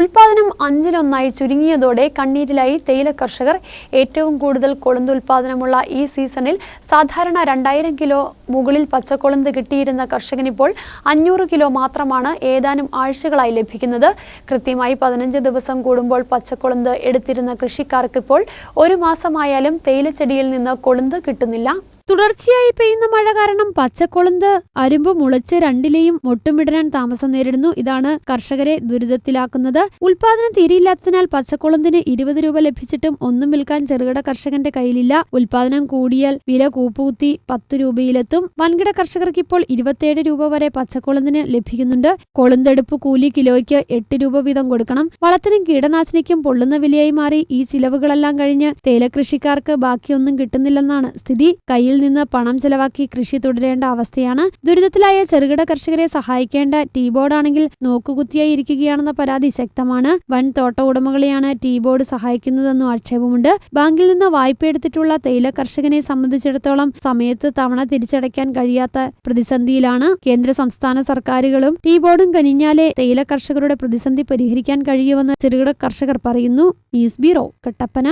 ഉൽപാദനം അഞ്ചിലൊന്നായി ചുരുങ്ങിയതോടെ കണ്ണീരിലായി തേയില കർഷകർ ഏറ്റവും കൂടുതൽ കൊളുന്ത് ഉൽപാദനമുള്ള ഈ സീസണിൽ സാധാരണ രണ്ടായിരം കിലോ മുകളിൽ പച്ചക്കൊളുന്ത് കിട്ടിയിരുന്ന കർഷകനിപ്പോൾ അഞ്ഞൂറ് കിലോ മാത്രമാണ് ഏതാനും ആഴ്ചകളായി ലഭിക്കുന്നത്. കൃത്യമായി പതിനഞ്ച് ദിവസം കൂടുമ്പോൾ പച്ചക്കൊളുന്ത് എടുത്തിരുന്ന കൃഷിക്കാർക്കിപ്പോൾ ഒരു മാസമായാലും തേയിലച്ചെടിയിൽ നിന്ന് കൊളുന്ത് കിട്ടുന്നില്ല. തുടർച്ചയായി പെയ്യുന്ന മഴ കാരണം പച്ചക്കൊളുന്ത് അരുമ്പ് മുളച്ച് രണ്ടിലെയും ഒട്ടുമിടാൻ താമസം നേരിടുന്നു. ഇതാണ് കർഷകരെ ദുരിതത്തിലാക്കുന്നത്. ഉൽപാദനം തീരെയില്ലാത്തതിനാൽ പച്ചക്കൊളുന്തിന് ഇരുപത് രൂപ ലഭിച്ചിട്ടും ഒന്നും വിൽക്കാൻ ചെറുകിട കർഷകന്റെ കയ്യിലില്ല. ഉൽപാദനം കൂടിയാൽ വില കൂപ്പുകുത്തി പത്ത് രൂപയിലെത്തും. വൻകിട കർഷകർക്ക് ഇപ്പോൾ ഇരുപത്തിയേഴ് രൂപ വരെ പച്ചക്കൊളുന്തിന് ലഭിക്കുന്നുണ്ട്. കൊളുന്തെടുപ്പ് കൂലി കിലോയ്ക്ക് എട്ട് രൂപ വീതം കൊടുക്കണം. വളത്തിനും കീടനാശിനിക്കും പൊള്ളുന്ന വിലയായി മാറി. ഈ ചിലവുകളെല്ലാം കഴിഞ്ഞ് തേലകൃഷിക്കാർക്ക് ബാക്കിയൊന്നും കിട്ടുന്നില്ലെന്നാണ് സ്ഥിതി. കയ്യിൽ നിന്ന് പണം ചെലവാക്കി കൃഷി തുടരേണ്ട അവസ്ഥയാണ്. ദുരിതത്തിലായ ചെറുകിട കർഷകരെ സഹായിക്കേണ്ട ടീ ബോർഡാണെങ്കിൽ നോക്കുകുത്തിയായി ഇരിക്കുകയാണെന്ന പരാതി ശക്തമാണ്. വൻ തോട്ട ഉടമകളെയാണ് ടീ ബോർഡ് സഹായിക്കുന്നതെന്നും ആക്ഷേപമുണ്ട്. ബാങ്കിൽ നിന്ന് വായ്പ എടുത്തിട്ടുള്ള തേയില കർഷകനെ സംബന്ധിച്ചിടത്തോളം സമയത്ത് തവണ തിരിച്ചടയ്ക്കാൻ കഴിയാത്ത പ്രതിസന്ധിയിലാണ് കേന്ദ്ര സംസ്ഥാന സർക്കാരുകളും. ടീ ബോർഡും കനിഞ്ഞാലെ തേയില കർഷകരുടെ പ്രതിസന്ധി പരിഹരിക്കാൻ കഴിയുമെന്ന് ചെറുകിട കർഷകർ പറയുന്നു. News bureau Kattappana.